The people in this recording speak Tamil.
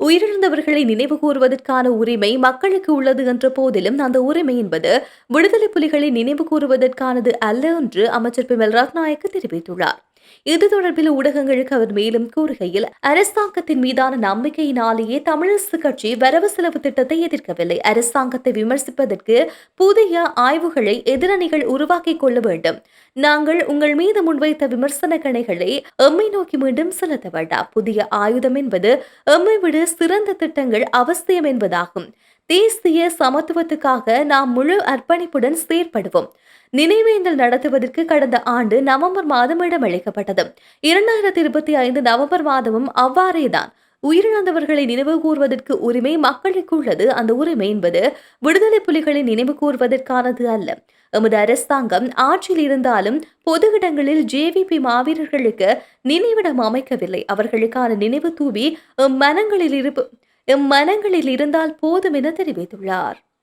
உயிரிழந்தவர்களை நினைவு கூறுவதற்கான உரிமை மக்களுக்கு உள்ளது என்ற போதிலும் அந்த உரிமை என்பது விடுதலை புலிகளை நினைவு கூறுவதற்கானது அல்ல என்று அமைச்சர் பிமல் ரத்நாயக்கு தெரிவித்துள்ளார். இது தொடர்பில் ஊடகங்களுக்கு அவர் மேலும் கூறுகையில் அரசாங்கத்தின் மீதான நம்பிக்கையினாலேயே தமிழரசு கட்சி வரவு செலவு திட்டத்தை எதிர்க்கவில்லை. அரசாங்கத்தை விமர்சிப்பதற்கு புதிய ஆய்வுகளை எதிரணிகள் உருவாக்கிக் கொள்ள வேண்டும். நாங்கள் உங்கள் மீது முன்வைத்த விமர்சன கணைகளை எம்மை நோக்கி மீண்டும் செலுத்த வேண்டாம். புதிய ஆயுதம் என்பது எம்மை விட சிறந்த திட்டங்கள் அவசியம் என்பதாகும். தேசிய சமத்துவத்துக்காக நாம் முழு அர்ப்பணிப்புடன் செயற்படுவோம். நினைவேந்தல் நடத்துவதற்கு கடந்த ஆண்டு நவம்பர் மாதம் இடமளிக்கப்பட்டது இரண்டாயிரத்தி இருபத்தி ஐந்து நவம்பர் மாதமும் அவ்வாறேதான். உயிரிழந்தவர்களை நினைவு கூறுவதற்கு உரிமை மக்களுக்கு உள்ளது அந்த உரிமை என்பது விடுதலை புலிகளை நினைவு கூறுவதற்கானது அல்ல. எமது அரசாங்கம் ஆட்சியில் இருந்தாலும் பொது இடங்களில் ஜேவிபி மாவீரர்களுக்கு நினைவிடம் அமைக்கவில்லை. அவர்களுக்கான நினைவு தூவி மனங்களில் இருப்பு எம் மனங்களில் இருந்தால் போதும் என தெரிவித்துள்ளார்.